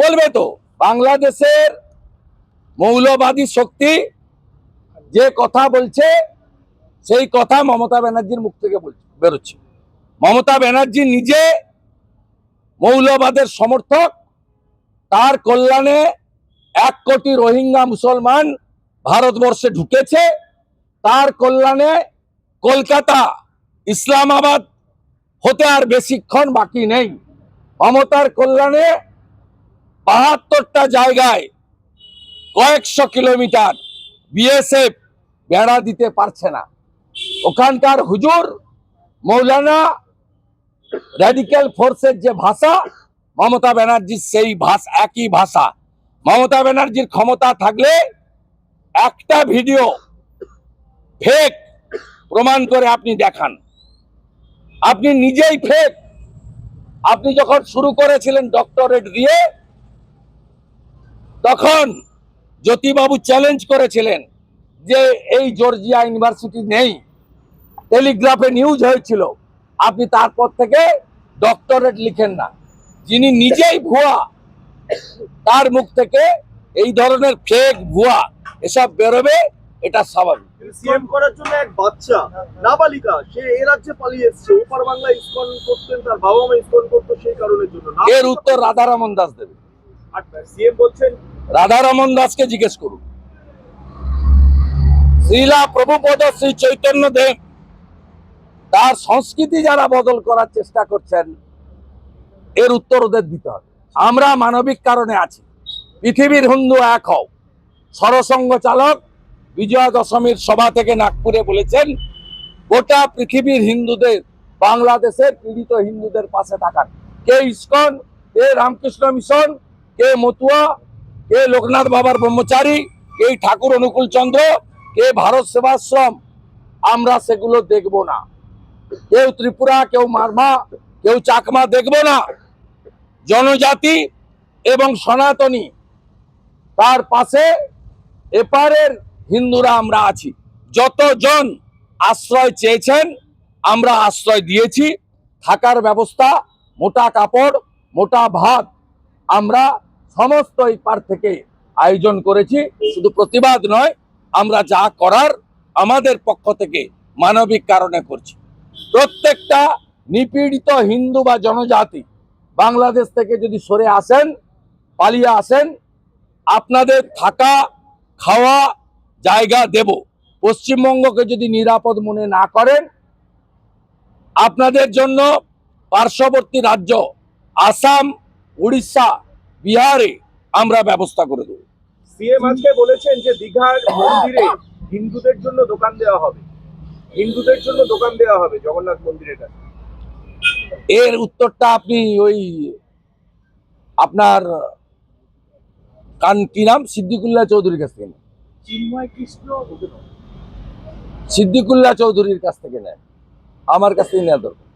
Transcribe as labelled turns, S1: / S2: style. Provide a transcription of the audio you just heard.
S1: বলবে তো, বাংলাদেশের মৌলবাদী শক্তি যে কথা বলছে, সেই কথা মমতা ব্যানার্জির মুখ থেকে বেরোচ্ছে। মমতা ব্যানার্জি নিজে মৌলবাদের সমর্থক, তার কল্যাণে এক কোটি রোহিঙ্গা মুসলমান ভারতবর্ষে ঢুকেছে, তার কল্যাণে কলকাতা ইসলামাবাদ হতে আর বেশিক্ষণ বাকি নেই। মমতার কল্যাণে বাহাত্তরটা জায়গায় কয়েকশো কিলোমিটার বিএসএফ বেড়া দিতে পারছে না। ওখানকার হুজুর মৌলানা র্যাডিক্যাল ফোর্সের যে ভাষা, মমতা ব্যানার্জির সেই ভাষা, একই ভাষা। মমতা ব্যানার্জির ক্ষমতা থাকলে একটা ভিডিও ফেক প্রমাণ করে আপনি দেখান। আপনি নিজেই ফেক আপনি যখন শুরু করেছিলেন ডক্টরেট দিয়ে তখন জ্যোতিবাবু চ্যালেঞ্জ করেছিলেন যে এই জর্জিয়া ইউনিভার্সিটি নেই। টেলিগ্রাফে নিউজ হয়েছিল। আপনি তারপর থেকে ডক্টরেট লিখেন না। যিনি নিজেই ভুয়া তার মুখ থেকে এই ধরনের ফেক ভুয়া এসব বেরোবে এটা স্বাভাবিক।
S2: সিএম করার জন্য এক বাচ্চা নাবালিকা সে এ রাজ্যে পালিয়ে এসেছে। ওপার বাংলা ইসকন করতেন তার বাবা মা ইসকন করতো সেই কারণের জন্য।
S1: এর উত্তর রাধারমন দাস দেবে। রাধারমন দাসকে জিজ্ঞেস করুন। শ্রীলা প্রভুপদ শ্রী চৈতন্য দেব তার সংস্কৃতি যারা বদল করার চেষ্টা করছেন, এর উত্তর ওদের দিতে হবে। আমরা মানবিক কারণে আছি। পৃথিবীর হিন্দু এক হও। সরসঙ্গ চালক বিজয়া দশমীর সভা থেকে নাগপুরে বলেছেন, গোটা পৃথিবীর হিন্দুদের, বাংলাদেশের পীড়িত হিন্দুদের পাশে থাকার। কে ইস্কন? কে রামকৃষ্ণ মিশন? কে মতুয়া, কে লোকনাথ বাবার ব্রহ্মচারী, কে ঠাকুর অনুকূল চন্দ্র, কে ভারত সেবাশ্রম। আমরা সেগুলো দেখব না। কেউ ত্রিপুরা, কেউ মারমা, কেউ চাকমা দেখব না। জনজাতি এবং সনাতনী, তার পাশে এপারের হিন্দুরা আমরা আছি। যতজন আশ্রয় চেয়েছেন, আমরা আশ্রয় দিয়েছি। থাকার ব্যবস্থা, মোটা কাপড়, মোটা ভাত, আমরা সমস্ত এই পার থেকে আয়োজন করেছি। শুধু প্রতিবাদ নয়, আমরা যা করার আমাদের পক্ষ থেকে মানবিক কারণে করছি। প্রত্যেকটা নিপীড়িত হিন্দু বা জনজাতি বাংলাদেশ থেকে যদি সরে আসেন, পালিয়ে আসেন, আপনাদের থাকা, খাওয়া, জায়গা দেব। পশ্চিমবঙ্গকে যদি নিরাপদ মনে না করেন, আপনাদের জন্য পার্শ্ববর্তী রাজ্য, আসাম, উড়িষ্যা বিহারে আমরা ব্যবস্থা করে দেব।
S2: সিএম আজকে বলেছেন যে দীঘার মন্দিরে হিন্দুদের জন্য দোকান দেওয়া হবে। হিন্দুদের জন্য দোকান দেওয়া হবে জগন্নাথ মন্দিরের কাছে।
S1: এর উত্তরটা আপনি ওই আপনার কান কি নাম? সিদ্দিকুল্লাহ চৌধুরীর কাছ থেকে নেন। সিদ্দিকুল্লাহ চৌধুরীর কাছ থেকে নেন। আমার কাছ থেকে নেওয়া দরকার।